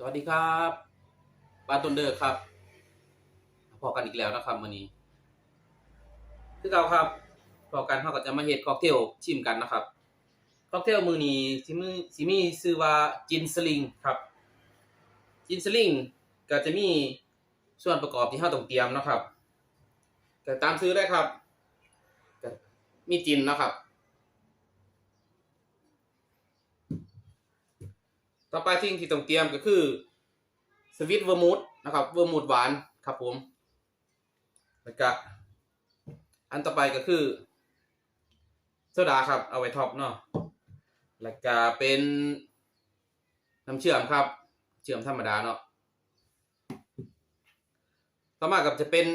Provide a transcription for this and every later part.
สวัสดีครับบาต้นเดอร์ครับ พอกันอีกแล้วนะครับวันนี้คือเราครับ พอกันเขาก็จะมาเฮ็ดค็อกเทลชิมกันนะครับค็อกเทลมือนี้สิมือสิมีชื่อว่าจินสลิงครับ จินสลิงก็จะมีส่วนประกอบที่เราต้องเตรียมนะครับ แต่ตามซื้อได้ครับ มีจินนะครับ ต่อไปสิ่งที่ต้องเตรียมก็คือสวิตเวอร์มูดนะครับเวอร์มูดหวานครับผมแล้วก็อันต่อไปก็คือโซดาครับเอาไว้ท็อปเนาะแล้วก็เป็นน้ำเชื่อมครับ เชื่อมธรรมดาเนาะต่อมากับจะเป็น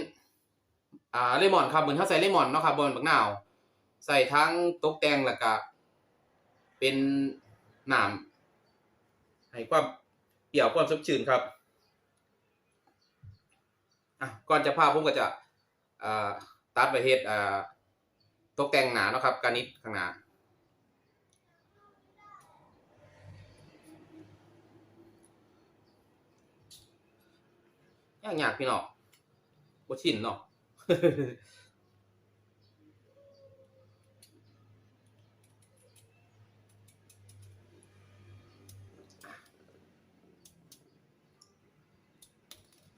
อ่าเลมอนครับเหมือนเขาใส่เลมอนเนาะครับบนบักนาว ใส่ทั้งตกแต่งแล้วก็เป็นหน้ำ ให้ความเปรี้ยวความสดชื่นครับก่อนจะพาผมก็จะตัดไปเฮ็ดตกแต่งหนาเนาะครับ การนิดข้างหน้าย่างยากพี่น้องบ่ชินเนาะ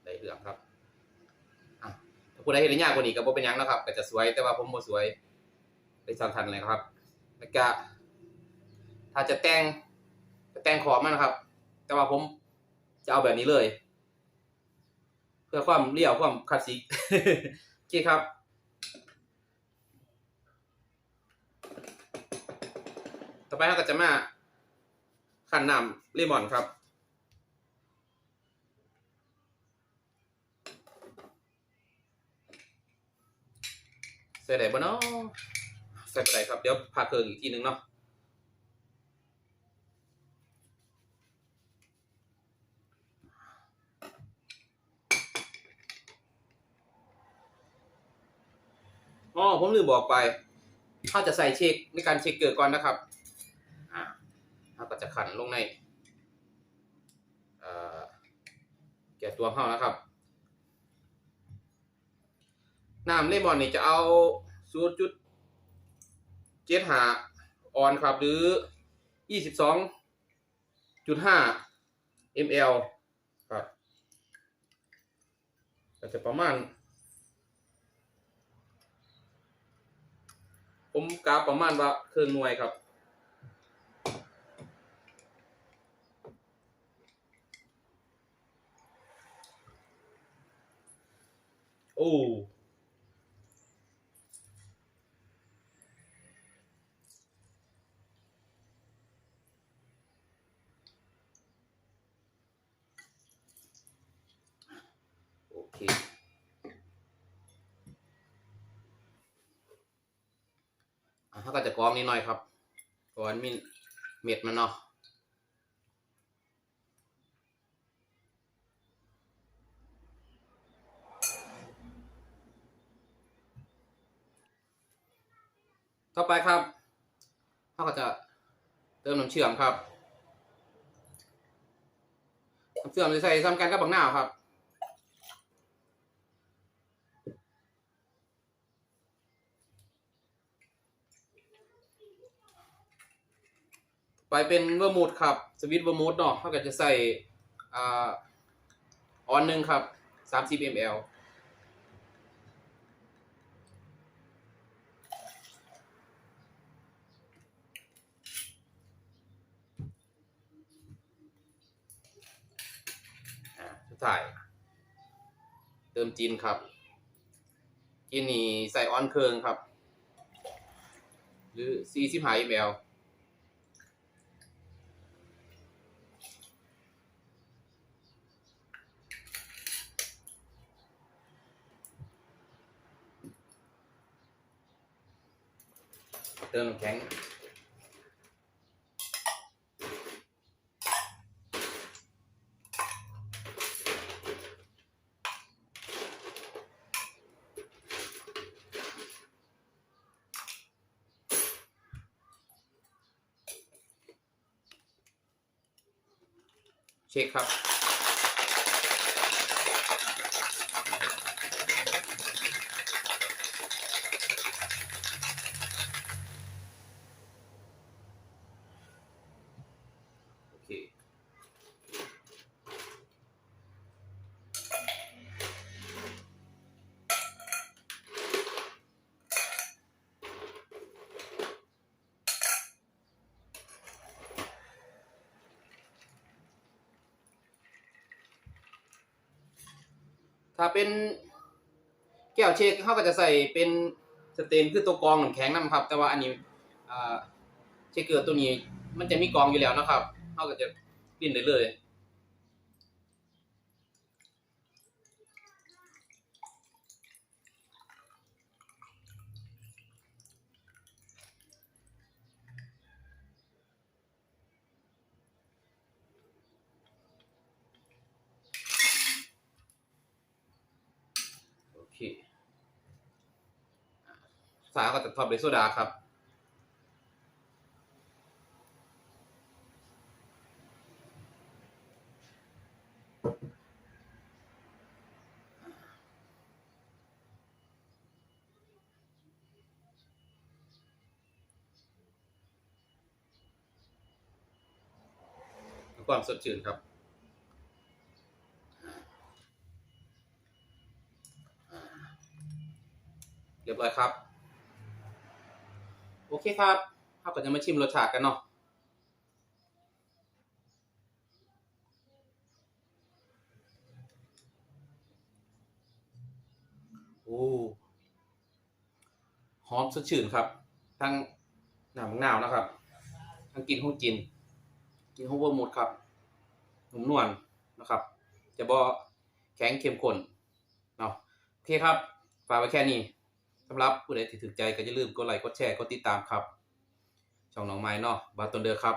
ได้เรื่องครับอะถ้า ผู้ใดเห็นได้ยากกว่านี้ก็บ่เป็นหยังนะครับก็จะสวยแต่ว่าผมบ่สวยได้สำคัญเลยครับ แล้วก็ถ้าจะแต่งจะแต่งขอบมันนะครับ แต่ว่าผมจะเอาแบบนี้เลย เพื่อความเรียวความคลาสสิกโอเคครับต่อไปเราก็จะมาขันน้ำเลมอนครับ ใส่ได้บ่เนาะใส่ไปได้ครับ เดี๋ยวพาเครื่งอีกทีหนึงเนาะอ๋อผมลืมบอกไปเขาจะใส่เช็คในการเช็คเกิดก่อนนะครับ อ่าเขาก็จะขันลงในเอ่อแก่ตัวเขานะครับ น้ำเลมอนนี่จะเอาศูนย์จุดเจ็ดหาออนครับ หรือยี่สิบสองจุดห้า ml ครับก็จะประมาณ ผมกาประมาณว่าเครื่องหน่วยครับโอ้เค อะถ้า กรองนิดหน่อยครับก่อนมีเม็ดมันเนาะต่อไปครับเขาก็จะเติมน้ำเชื่อมครับน้ำเชื่อมจะใส่ซ้ำกันกับบังหน้าครับ ไปเป็นเวอร์มูดครับ สวิตเวอร์มูดเนาะเขาก็จะใส่อ่าออนหนึ่งครับ 30 ml สุดท้าย เติมจีนครับจีนนี่ใส่ออนเคืองครับ หรือ 45 ml เติมน้ำแข็ง เช็คครับ เค ถ้าเป็นแก้วเชคเขาก็จะใส่เป็นสเตนคือตัวกรองน้ำแข็งนะครับ แต่ว่าอันนี้เชคเกอร์ตัวนี้มันจะมีกรองอยู่แล้วนะครับเขาก็จะดิ้นได้เลย เคสายก็จะทอดเบสโซดาครับความสดชื่นครับ เรียบร้อยครับ โอเคครับเราก็จะมาชิมรสชาติกันเนาะโอ้หอมสดชื่นครับ ทั้งหนามะนาวนะครับ ทั้งกินของจิน กินของเวอร์มูดครับหนุ่มนวลนะครับ จะบอแข็งเข้มข้นเนาะโอเคครับ ฝากไว้แค่นี้ สำหรับผู้ใดที่ถึกใจก็อย่าลืมกดไลค์กดแชร์กดติดตามครับ ช่องน้องไม้เนาะบาตนเดอร์ครับ